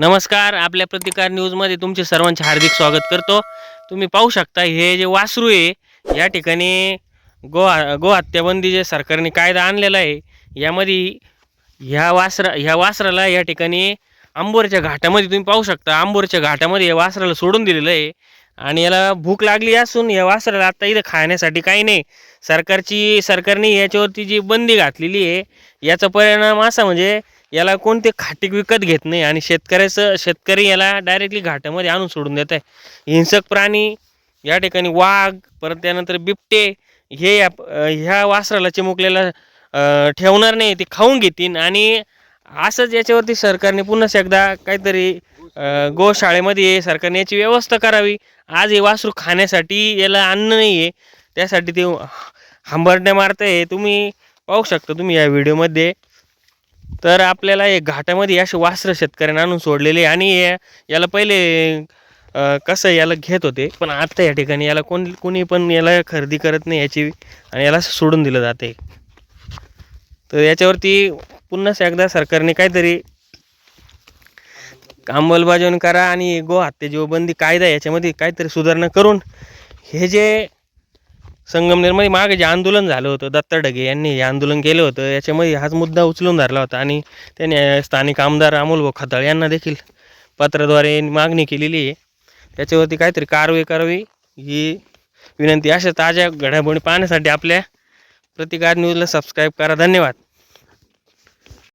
नमस्कार आपल्या प्रतिकार न्यूजमध्ये तुमचे सर्वांचे हार्दिक स्वागत करतो. तुम्ही पाहू शकता हे जे वासरू आहे या ठिकाणी गो गोहत्याबंदी जे सरकारने कायदा आणलेला आहे यामध्ये ह्या वासरा ह्या वासराला या ठिकाणी आंबोरच्या घाटामध्ये तुम्ही पाहू शकता आंबोरच्या घाटामध्ये या वासराला सोडून दिलेलं आहे. आणि याला भूक लागली असून या वासराला आता इथं खाण्यासाठी काही नाही. सरकारची सरकारने याच्यावरती जी बंदी घातलेली आहे याचा परिणाम असा म्हणजे याला कोणते खाटीक विकत घेत नाही आणि शेतकऱ्याचं शेतकरी याला डायरेक्टली घाटामध्ये आणून सोडून देत आहे. हिंसक प्राणी या ठिकाणी वाघ परत त्यानंतर बिबटे हे या ह्या वासराला चिमुकलेला ठेवणार नाही ते खाऊन घेतील आणि असंच याच्यावरती सरकारने पुन्हा एकदा काहीतरी गोशाळेमध्ये सरकारने याची व्यवस्था करावी. आज हे वासरू खाण्यासाठी याला अन्न नाही आहे त्यासाठी ते हंबरड्या मारत आहे तुम्ही पाहू शकता तुम्ही या व्हिडिओमध्ये. तर आपल्याला हे घाटामध्ये असे वासरं शेतकऱ्यांना आणून सोडलेले आणि या- याला पहिले कसं याला घेत होते पण आत्ता या ठिकाणी याला कोण कोणी पण याला खरेदी करत नाही याची आणि याला सोडून दिलं जाते. तर याच्यावरती पुन्हा एकदा सरकारने काहीतरी अंमलबजावणी करा आणि गो हत्याजीव बंदी कायदा याच्यामध्ये काहीतरी सुधारणा करून हे जे संगमनेरमध्ये मागे जे आंदोलन झालं होतं दत्ता ढगे यांनी हे आंदोलन केलं होतं याच्यामध्ये हाच मुद्दा उचलून धरला होता आणि त्याने स्थानिक आमदार अमोल भाऊ खताळ यांना देखील पत्राद्वारे मागणी केलेली आहे. त्याच्यावरती काहीतरी कारवाई करावी ही विनंती अशा ताज्या घडामोडी पाहण्यासाठी आपल्या प्रतिकार न्यूजला सबस्क्राईब करा. धन्यवाद.